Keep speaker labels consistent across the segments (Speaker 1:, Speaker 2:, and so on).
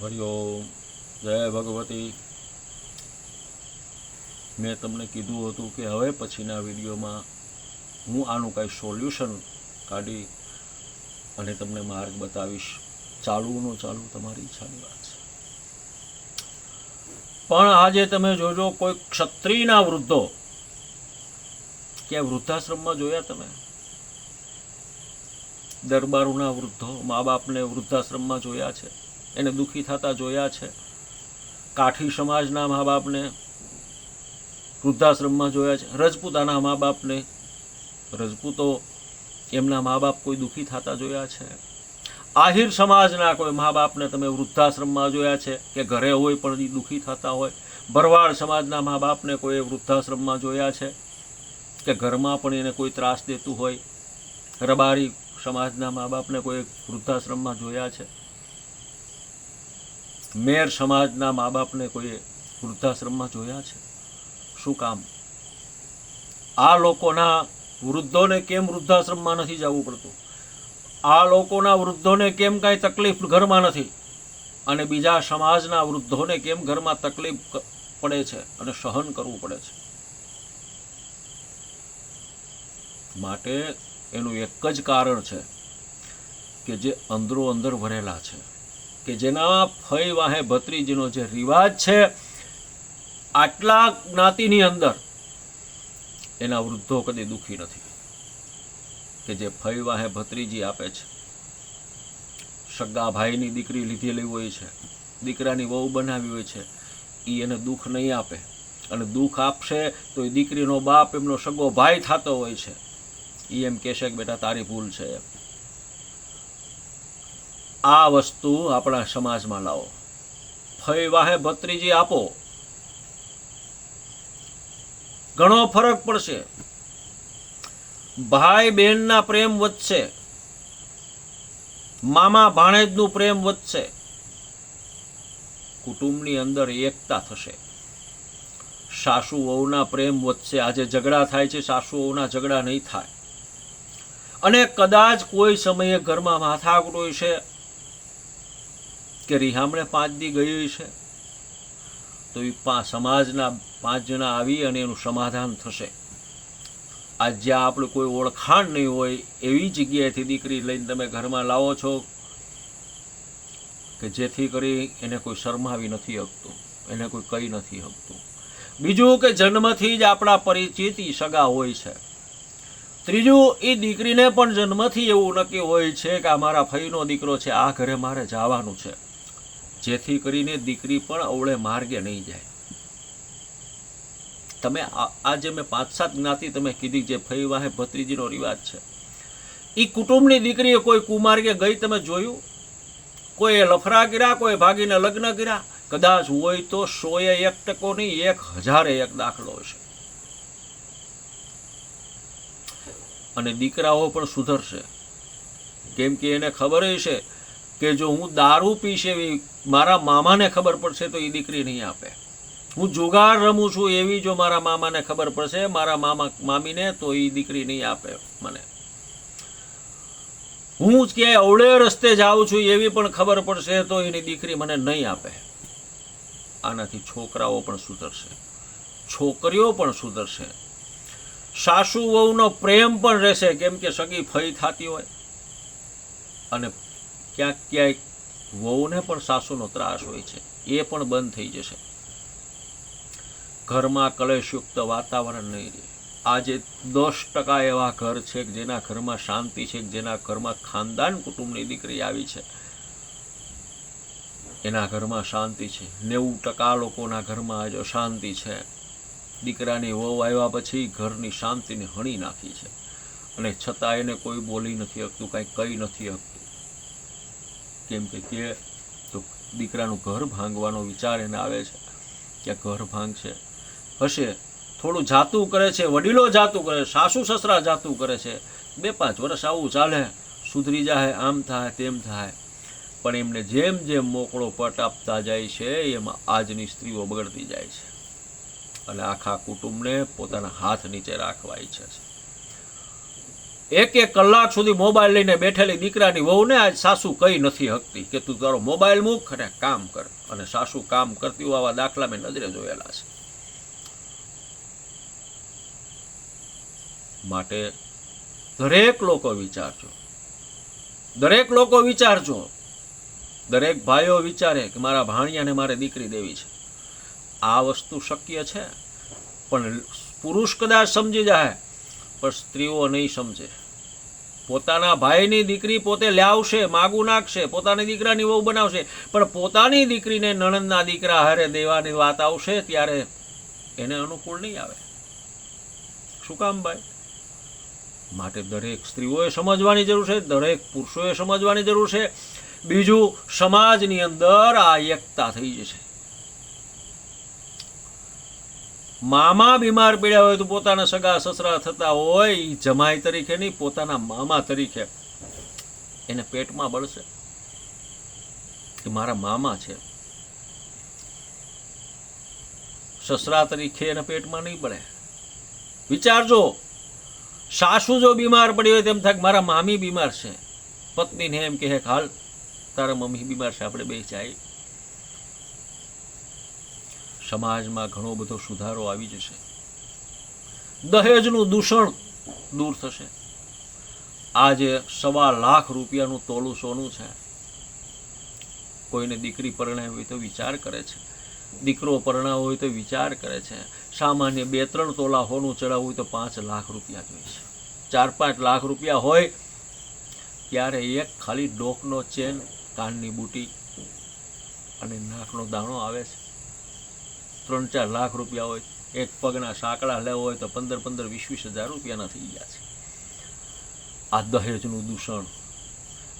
Speaker 1: હરિઓમ જય ભગવતી. મેં તમને કીધું હતું કે હવે પછીના વિડીયોમાં હું આનું કાંઈ સોલ્યુશન કાઢી અને તમને માર્ગ બતાવીશ. ચાલુ ન ચાલુ તમારી ઈચ્છાની વાત છે. પણ આજે તમે જોજો કોઈ ક્ષત્રિયના વૃદ્ધો કે વૃદ્ધાશ્રમમાં જોયા તમે? દરબારોના વૃદ્ધો, મા બાપને વૃદ્ધાશ્રમમાં જોયા છે? એને દુઃખી થતા જોયા છે. કાઠી સમાજના મા બાપને વૃદ્ધાશ્રમમાં જોયા છે. રજપૂતાના મા બાપને રજપૂતો એમના મા બાપ કોઈ દુઃખી થતા જોયા છે. આહિર સમાજના કોઈ મા બાપને તમે વૃદ્ધાશ્રમમાં જોયા છે કે ઘરે હોય પણ એ દુઃખી થતા હોય. ભરવાડ સમાજના મા બાપને કોઈ વૃદ્ધાશ્રમમાં જોયા છે કે ઘરમાં પણ એને કોઈ ત્રાસ દેતું હોય. રબારી સમાજના મા બાપને કોઈ વૃદ્ધાશ્રમમાં જોયા છે. મેર સમાજના મા બાપને કોઈ વૃદ્ધાશ્રમમાં જોયા છે? શું કામ? આ લોકોના વૃદ્ધોને કેમ વૃદ્ધાશ્રમમાં નથી જવું પડતું? આ લોકોના વૃદ્ધોને કેમ કાંઈ તકલીફ ઘરમાં નથી? અને બીજા સમાજના વૃદ્ધોને કેમ ઘરમાં તકલીફ પડે છે અને સહન કરવું પડે છે? માટે એનું એક જ કારણ છે કે જે અંદરો અંદર ભરેલા છે. કે જેના ફઈ વાહે ભત્રીજીનો જે રિવાજ છે, આટલા જ્ઞાતિની અંદર એના વૃદ્ધો કદી દુઃખી નથી. કે જે ફઈ વાહે ભત્રીજી આપે છે. સગા ભાઈની દીકરી લીધેલી હોય છે, દીકરાની વહુ બનાવી હોય છે એ એને દુઃખ નહીં આપે. અને દુઃખ આપશે તો એ દીકરીનો બાપ એમનો સગો ભાઈ થતો હોય છે. એ એમ કહેશે કે બેટા તારી ભૂલ છે એમ. આ વસ્તુ આપણા સમાજમાં લાવો. ફઈ વાહે ભત્રીજી આપો. ઘણો ફરક પડશે. ભાઈ બહેનના પ્રેમ વધશે. મામા ભાણેજનું પ્રેમ વધશે. કુટુંબની અંદર એકતા થશે. સાસુ વહુના પ્રેમ વધશે. આજે ઝઘડા થાય છે. સાસુ વહુના ઝઘડા નહીં થાય. અને કદાચ કોઈ સમયે ઘરમાં માથાકડો હોય છે. કે રિહામણે પાંચ દી ગઈ છે? તો એ પા સમાજના પાંચ જણા આવી અને એનું સમાધાન થશે. આજ જ્યાં આપણે કોઈ ઓળખાણ નહીં હોય, એવી જગ્યાએથી દીકરી લઈને તમે ઘરમાં લાવો છો કે જેથી કરી એને કોઈ શરમાવી નથી શકતું એને કોઈ કહી નથી શકતું બીજું કે જન્મથી જ આપણા પરિચિત સગા હોય છે. ત્રીજું એ દીકરીને પણ જન્મથી એવું નક્કી હોય છે કે આ મારા ફઈનો દીકરો છે, આ ઘરે મારે જવાનું છે. જેથી કરીને દીકરી પણ અવળે માર્ગે નહીં જાય. તમે આ આ જે મેં પાંચ સાત જ્ઞાતિ તમે કીધી જે ફઈ વાહે ભત્રીજીનો રિવાજ છે. એ કુટુંબની દીકરીએ કોઈ કુમાર્ગે ગઈ તમે જોયું? કોઈ લફરા કર્યા, કોઈ ભાગીને લગ્ન કર્યા? કદાચ હોય તો સોએ એક ટકો નહીં, એક હજારે એક દાખલો છે. અને દીકરાઓ પણ સુધરશે. કેમ કે એને ખબર છે કે જો હું દારૂ પીશ એવી મારા મામાને ખબર પડશે તો એ દીકરી નહીં આપે. હું જુગાર રમું છું એવી જો મારા મામાને ખબર પડશે, મારા મામા, મામીને, તો એ દીકરી નહીં આપે મને. હું ક્યાંય અવળે રસ્તે જાઉં છું એવી પણ ખબર પડશે તો એની દીકરી મને નહીં આપે. આનાથી છોકરાઓ પણ સુધરશે. છોકરીઓ પણ સુધરશે. સાસુ વહુનો પ્રેમ પણ રહેશે, કેમ કે સગી ફઈ થતી હોય. અને ક્યાંક ક્યાંક વહુને પણ સાસુનો ત્રાસ હોય છે. એ પણ બંધ થઈ જશે. ઘરમાં કલેશયુક્ત વાતાવરણ નહીં રહે. આજે દસ ટકા એવા ઘર છે કે જેના ઘરમાં શાંતિ છે જેના ઘરમાં ખાનદાન કુટુંબની દીકરી આવી છે. એના ઘરમાં શાંતિ છે. નેવું ટકા લોકોના ઘરમાં આજે શાંતિ છે. દીકરાની વહુ આવ્યા પછી ઘરની શાંતિને હણી નાખી છે. અને છતાં એને કોઈ બોલી નથી શકતું, કાંઈ કહી નથી શકતું. કેમ કે તે તો દીકરાનું ઘર ભાંગવાનો વિચાર એને આવે છે કે ઘર ભાંગશે. હશે થોડું જાતું કરે છે વડીલો જાતું કરે છે, સાસુ સસરા જાતું કરે છે. બે પાંચ વર્ષ આવું ચાલે સુધરી જાય આમ થાય તેમ થાય. પણ એમને જેમ જેમ મોકળો પટ આપતા જાય છે એમાં આજની સ્ત્રીઓ બગડતી જાય છે. અને આખા કુટુંબને પોતાના હાથ નીચે રાખવા ઈચ્છે છે. એક એક કલાક સુધી મોબાઈલ લઈને બેઠેલી દીકરાની વહુને આજ સાસુ કઈ નથી હકતી કે તું તારો મોબાઈલ મૂક અને કામ કર. અને સાસુ કામ કરતી આવા દાખલા મેં નજરે જોયેલા છે. માટે દરેક લોકો વિચારજો. દરેક લોકો વિચારજો. દરેક ભાઈઓ વિચારે કે મારા ભાણિયાને મારે દીકરી દેવી છે. આ વસ્તુ શક્ય છે. પણ પુરુષ કદાચ સમજી જાય પણ સ્ત્રીઓ નહીં સમજે. પોતાના ભાઈની દીકરી પોતે લાવશે માગું નાખશે, પોતાની દીકરાની વહુ બનાવશે, પણ પોતાની દીકરીને નણંદના દીકરા હારે દેવાની વાત આવશે ત્યારે એને અનુકૂળ નહીં આવે. શું કામ ભાઈ? માટે દરેક સ્ત્રીઓએ સમજવાની જરૂર છે, દરેક પુરુષોએ સમજવાની જરૂર છે. બીજું, સમાજની અંદર આ એકતા થઈ જશે. મામા બીમાર પડ્યા હોય તો પોતાના સગા સસરા થતા હોય જમાઈ તરીકે નહીં, પોતાના મામા તરીકે. એને પેટમાં બળશે કે મારા મામા છે. સસરા તરીકે એના પેટમાં નહીં પડે વિચારજો, સાસુ જો બીમાર પડી હોય તેમ થાય મારા મામી બીમાર છે. પત્નીને એમ કહે હાલ, તારા મમ્મી બીમાર છે, આપણે બે જાય સમાજમાં ઘણો બધો સુધારો આવી જશે. દહેજનું દૂષણ દૂર થશે. આજે સવા લાખ રૂપિયાનું તોલું સોનું છે. કોઈને દીકરી પરણાવી હોય તો વિચાર કરે છે. દીકરો પરણાવ હોય તો વિચાર કરે છે. સામાન્ય બે ત્રણ તોલા હોનું ચડાવવું હોય તો પાંચ લાખ રૂપિયા જોઈએ છે. ચાર પાંચ લાખ રૂપિયા હોય ત્યારે એક ખાલી ડોકનો ચેન, કાનની બુટી અને નાકનો દાણો આવે છે. ત્રણ ચાર લાખ રૂપિયા હોય, એક પગના સાંકડા લેવા હોય તો પંદર પંદર વીસ વીસ હજાર રૂપિયાના થઈ ગયા છે. આ દહેજનું દૂષણ,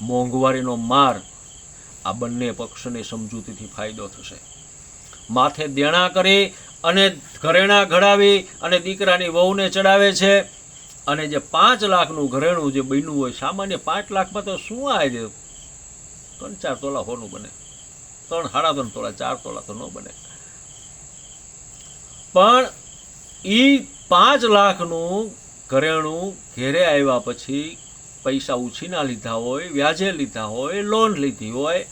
Speaker 1: મોંઘવારીનો માર, આ બંને પક્ષને સમજૂતીથી ફાયદો થશે. માથે દેણા કરી અને ઘરેણા ઘડાવી અને દીકરાની વહુને ચડાવે છે અને જે પાંચ લાખનું ઘરેણું જે બન્યું હોય, સામાન્ય પાંચ લાખમાં તો શું આવે ત્રણ ચાર તોલા હોનું બને? ત્રણ સાડા ત્રણ તોલા, ચાર તોલા તો ન બને. પણ એ પાંચ લાખનું ઘરેણું ઘેરે આવ્યા પછી પૈસા ઉછીના લીધા હોય, વ્યાજે લીધા હોય લોન લીધી હોય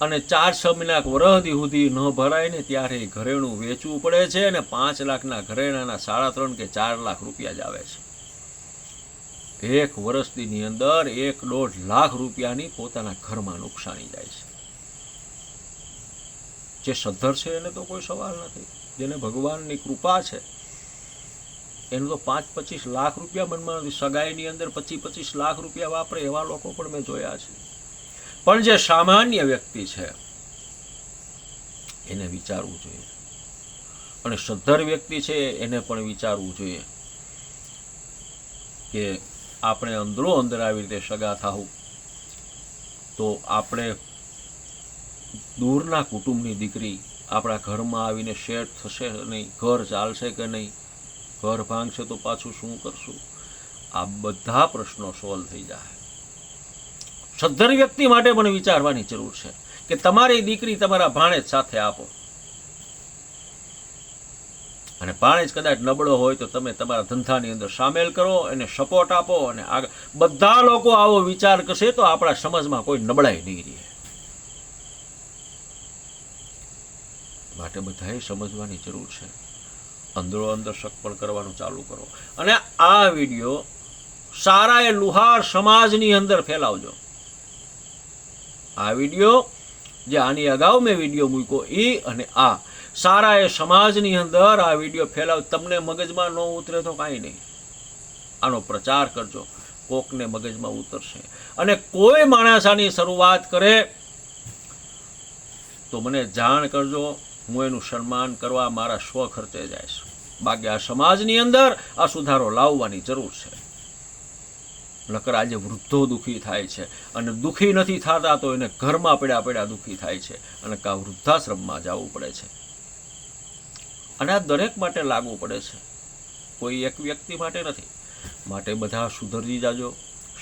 Speaker 1: અને ચાર છ મહિના વરહદી સુધી ન ભરાય ને ત્યારે એ ઘરેણું વેચવું પડે છે અને પાંચ લાખના ઘરેણાના સાડા ત્રણ કે ચાર લાખ રૂપિયા જ આવે છે. એક વર્ષની અંદર એક દોઢ લાખ રૂપિયાની પોતાના ઘરમાં નુકસાની જાય છે. જે સદ્ધર છે એને તો કોઈ સવાલ નથી. જેને ભગવાનની કૃપા છે, એનું તો પાંચ પચીસ લાખ રૂપિયા મનમાં નથી સગાઈની અંદર પચીસ પચીસ લાખ રૂપિયા વાપરે એવા લોકો પણ મેં જોયા છે. પણ જે સામાન્ય વ્યક્તિ છે, એને વિચારવું જોઈએ. અને સદ્ધર વ્યક્તિ છે, એને પણ વિચારવું જોઈએ કે આપણે અંદરો અંદર આવી રીતે સગા થાવું તો આપણે દૂરના કુટુંબની દીકરી આપણા ઘરમાં આવીને શેર થશે નહીં, ઘર ચાલશે કે નહીં, ઘર ભાંગશે તો પાછું શું કરશું? આ બધા પ્રશ્નો સોલ્વ થઈ જાય. સદ્ધર વ્યક્તિ માટે પણ વિચારવાની જરૂર છે કે તમારી દીકરી તમારા ભાણેજ સાથે આપો. અને ભાણેજ કદાચ નબળો હોય તો તમે તમારા ધંધાની અંદર સામેલ કરો એને સપોર્ટ આપો અને આગળ બધા લોકો આવો વિચાર કરશે તો આપણા સમાજમાં કોઈ નબળાઈ નહીં રહે. માટે બધાએ સમજવાની જરૂર છે. અંદરો અંદર શક પણ કરવાનું ચાલુ કરો. અને આ વીડિયો સારા એ લુહાર સમાજની અંદર ફેલાવજો. આ વીડિયો જે આની અગાઉ મેં વીડિયો મૂક્યો એ અને આ સારા એ સમાજની અંદર આ વીડિયો ફેલાવ તમને મગજમાં ન ઉતરે તો કાંઈ નહીં. આનો પ્રચાર કરજો. કોકને મગજમાં ઉતરશે. અને કોઈ માણસ આની શરૂઆત કરે તો મને જાણ કરજો. હું એનું સન્માન કરવા મારા સ્વ ખર્ચે જઈશ. બાકી આ સમાજની અંદર આ સુધારો લાવવાની જરૂર છે. નકર આજે વૃદ્ધો દુઃખી થાય છે. અને દુઃખી નથી થતા તો એને ઘરમાં પડ્યા પડ્યા દુઃખી થાય છે. અને કા વૃદ્ધાશ્રમમાં જવું પડે છે. અને આ દરેક માટે લાગુ પડે છે. કોઈ એક વ્યક્તિ માટે નથી. માટે બધા સુધરી જાજો,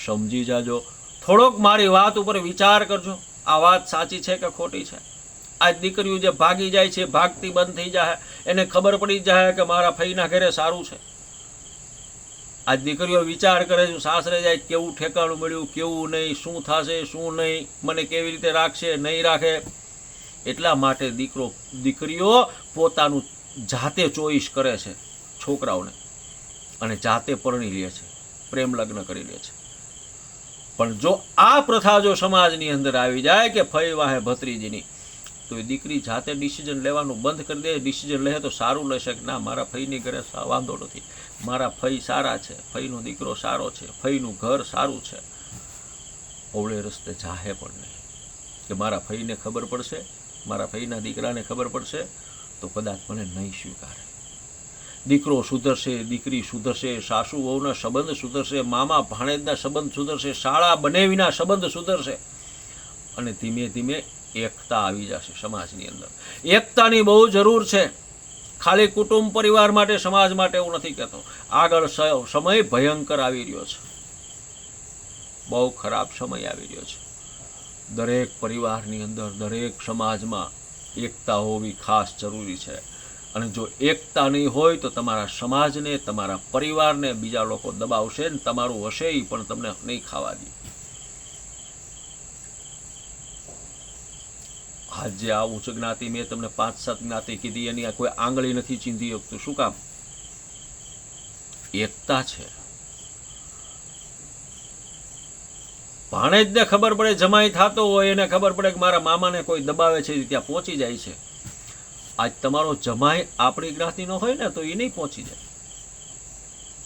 Speaker 1: સમજી જાજો. થોડોક મારી વાત ઉપર વિચાર કરજો. આ વાત સાચી છે કે ખોટી છે? આ દીકરીઓ જે ભાગી જાય છે, ભાગતી બંધ થઈ જાય, એને ખબર પડી જાય કે મારા ફઈના ઘરે સારું છે. આ દીકરીઓ વિચાર કરે છે, સાસરે જાય, કેવું ઠેકાણું મળ્યું, કેવું નહીં, શું થશે, શું નહીં, મને કેવી રીતે રાખશે, નહીં રાખે. એટલા માટે દીકરો, દીકરીઓ પોતાનું જાતે ચોઈસ કરે છે છોકરાઓને અને જાતે પરણી લે છે, પ્રેમ લગ્ન કરી લે છે. પણ જો આ પ્રથા જો સમાજની અંદર આવી જાય કે ફઈ વાહે ભત્રીજીની તો એ દીકરી જાતે ડિસિઝન લેવાનું બંધ કરી દે ડિસિઝન લે તો સારું લેશે કે ના, મારા ફઈની ઘરે વાંધો નથી. મારા ફઈ સારા છે, ફઈનો દીકરો સારો છે, ફઈનું ઘર સારું છે. ઓવળે રસ્તે જાહે પણ નહીં. કે મારા ફઈને ખબર પડશે, મારા ફઈના દીકરાને ખબર પડશે, તો કદાચ મને નહીં સ્વીકારે. દીકરો સુધરશે, દીકરી સુધરશે, સાસુ વહુના સંબંધ સુધરશે, મામા ભાણેજના સંબંધ સુધરશે, શાળા બને વિના સંબંધ સુધરશે. અને ધીમે ધીમે એકતા આવી જશે સમાજની અંદર. એકતાની બહુ જરૂર છે. ખાલી કુટુંબ પરિવાર માટે, સમાજ માટે એવું નથી કહેતો. આગળ સમય ભયંકર આવી રહ્યો છે. બહુ ખરાબ સમય આવી રહ્યો છે. દરેક પરિવારની અંદર, દરેક સમાજમાં એકતા હોવી ખાસ જરૂરી છે. અને જો એકતા નહીં હોય તો તમારા સમાજને, તમારા પરિવારને બીજા લોકો દબાવશે ને તમારું હશે એ પણ તમને નહીં ખાવા દે. જે આ ઉચ્ચ જ્ઞાતિ મેં તમને પાંચ, સાત જ્ઞાતિ કીધી, એની આ કોઈ આંગળી નથી ચીંધી શકતું. શું કામ? એકતા છે. ભાણેજને ખબર પડે જમાઈ થતો હોય, એને ખબર પડે કે મારા મામાને કોઈ દબાવે છે ત્યાં પહોંચી જાય છે. આજ તમારો જમાઈ આપણી જ્ઞાતિનો હોય ને, તો એ નહીં પહોંચી જાય.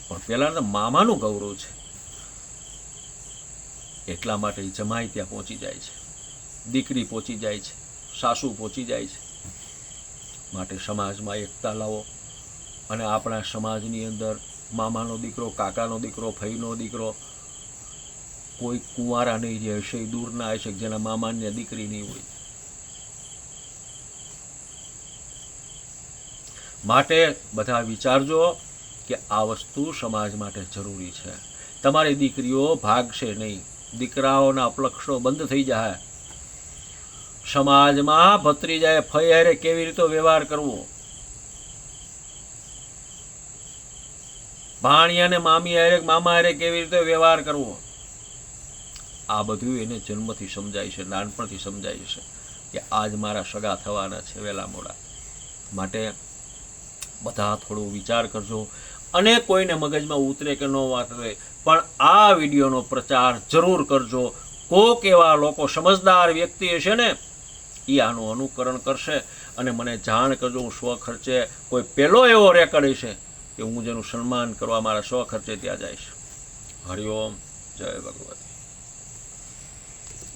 Speaker 1: પણ પહેલાં તો મામાનું ગૌરવ છે. એટલા માટે જમાઈ ત્યાં પહોંચી જાય છે. દીકરી પહોંચી જાય છે. સાસુ પહોંચી જાય છે. માટે સમાજમાં એકતા લાવો અને આપણા સમાજની અંદર મામાનો દીકરો, કાકાનો દીકરો, ફઈનો દીકરો, કોઈ કુંવારા નહીં જે હશે દૂર ના હશે જેના મામાની દીકરી નહીં હોય. માટે બધા વિચારજો કે આ વસ્તુ સમાજ માટે જરૂરી છે. તમારી દીકરીઓ ભાગશે નહીં. દીકરાઓના અપલક્ષણો બંધ થઈ જાય. સમાજમાં ભત્રીજાએ ફઈ હારે કેવી રીતે વ્યવહાર કરવો? ભાણિયાને મામી હારે, મામા હારે કેવી રીતે વ્યવહાર કરવો? આ બધું એને જન્મથી સમજાય છે, નાનપણથી સમજાય છે કે આજ મારા સગા થવાના છે વહેલા મોડા. માટે બધા થોડો વિચાર કરજો અને કોઈને મગજમાં ઉતરે કે ન વાતરે પણ આ વિડીયોનો પ્રચાર જરૂર કરજો. કોક એવા લોકો સમજદાર વ્યક્તિ હશે ને એ આનું અનુકરણ કરશે અને મને જાણ કરજો, હું સ્વખર્ચે કોઈ પહેલો એવો રેકર્ડ હશે કે હું જેનું સન્માન કરવા મારા સ્વખર્ચે ત્યાં જઈશ. હરિઓમ જય ભગવત.